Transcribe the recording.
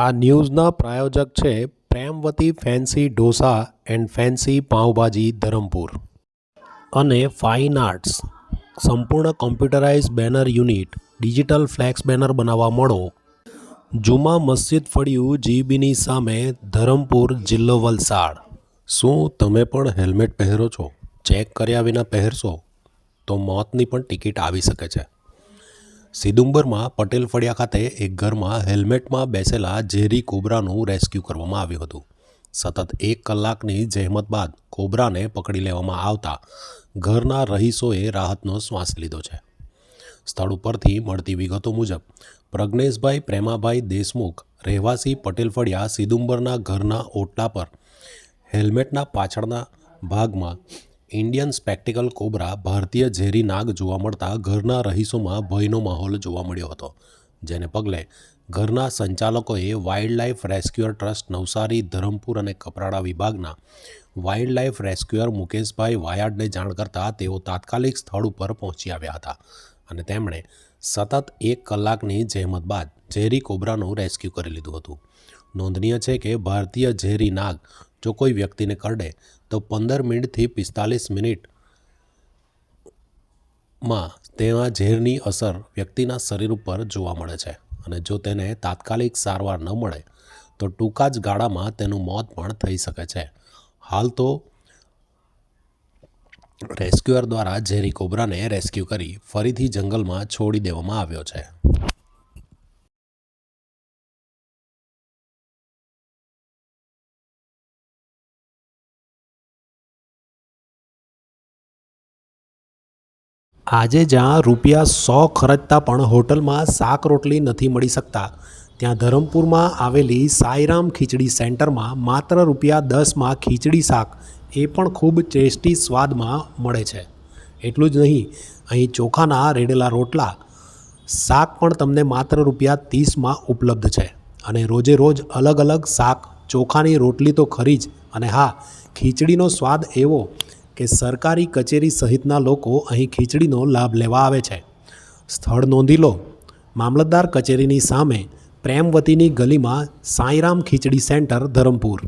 આ ન્યૂઝના પ્રાયોજક છે Premvati fancy dosa and fancy pav bhaji Dharampur. અને ફાઇન આર્ટ્સ. સંપૂર્ણ computerise banner unit, digital flex banner બનાવવા મળો. જુમા મસ્જિદ ફળિયું જીબીની સામે ધરમપુર જિલ્લો વલસાડ. શું તમે પણ હેલ્મેટ પહેરો છો? ચેક કર્યા વિના પહેરશો? તો મોતની પણ ટિકિટ આવી શકે છે. સિદુંબરમાં પટેલ ફળિયા ખાતે એક ઘરમાં હેલ્મેટમાં બેસેલા ઝેરી કોબરાનું રેસ્ક્યુ કરવામાં આવ્યું હતું. સતત એક કલાકની જહેમત બાદ કોબરાને પકડી લેવામાં આવતા ઘરના રહીશોએ રાહતનો શ્વાસ લીધો છે. સ્થળ ઉપરથી મળતી વિગતો મુજબ, પ્રજ્ઞેશભાઈ પ્રેમાભાઈ દેશમુખ, રહેવાસી પટેલ ફળિયા સિદુંબરના ઘરના ઓટલા પર હેલ્મેટના પાછળના ભાગમાં ઇન્ડિયન સ્પેક્ટિકલ કોબરા ભારતીય ઝેરી નાગ જોવા મળતા ઘરના રહીશોમાં ભયનો માહોલ જોવા મળ્યો હતો, જેને પગલે ઘરના સંચાલકોએ wild life rescuer trust Navsari, Dharampur અને કપરાડા વિભાગના વાઇલ્ડ લાઇફ રેસ્ક્યુઅર મુકેશભાઈ વાયાડને જાણ કરતાં તેઓ તાત્કાલિક સ્થળ ઉપર પહોંચી આવ્યા હતા અને તેમણે સતત એક કલાકની જહેમત બાદ ઝેરી કોબરાનું રેસ્ક્યુ કરી લીધું હતું. નોંધનીય છે કે ભારતીય ઝેરી નાગ જો કોઈ વ્યક્તિને કરડે, તો પંદર મિનિટથી પિસ્તાલીસ મિનિટમાં તેના ઝેરની અસર વ્યક્તિના શરીર ઉપર જોવા મળે છે. અને જો તેને તાત્કાલિક સારવાર ન મળે, તો ટૂંકા જ ગાળામાં તેનું મોત પણ થઈ શકે છે. હાલ તો રેસ્ક્યુઅર દ્વારા ઝેરી કોબરાને રેસ્ક્યુ કરી ફરીથી જંગલમાં છોડી દેવામાં આવ્યો છે. આજે જ્યાં રૂપિયા સો ખર્ચતા પણ હોટલમાં શાક રોટલી નથી મળી શકતા, ત્યાં ધરમપુરમાં આવેલી સાઈરામ ખીચડી સેન્ટરમાં માત્ર રૂપિયા દસમાં ખીચડી શાક એ પણ ખૂબ ટેસ્ટી સ્વાદમાં મળે છે. એટલું જ નહીં, અહીં ચોખાના રેડેલા રોટલા શાક પણ તમને માત્ર રૂપિયા ત્રીસમાં ઉપલબ્ધ છે અને રોજે રોજ અલગ અલગ શાક, ચોખાની રોટલી તો ખરી જ અને હા, ખીચડીનો સ્વાદ એવો કે સરકારી કચેરી સહિતના લોકો અહીં ખીચડીનો લાભ લેવા આવે છે. સ્થળ નોંધી લો. મામલતદાર કચેરીની સામે પ્રેમવતીની ગલીમાં સાંઈરામ ખીચડી સેન્ટર ધરમપુર.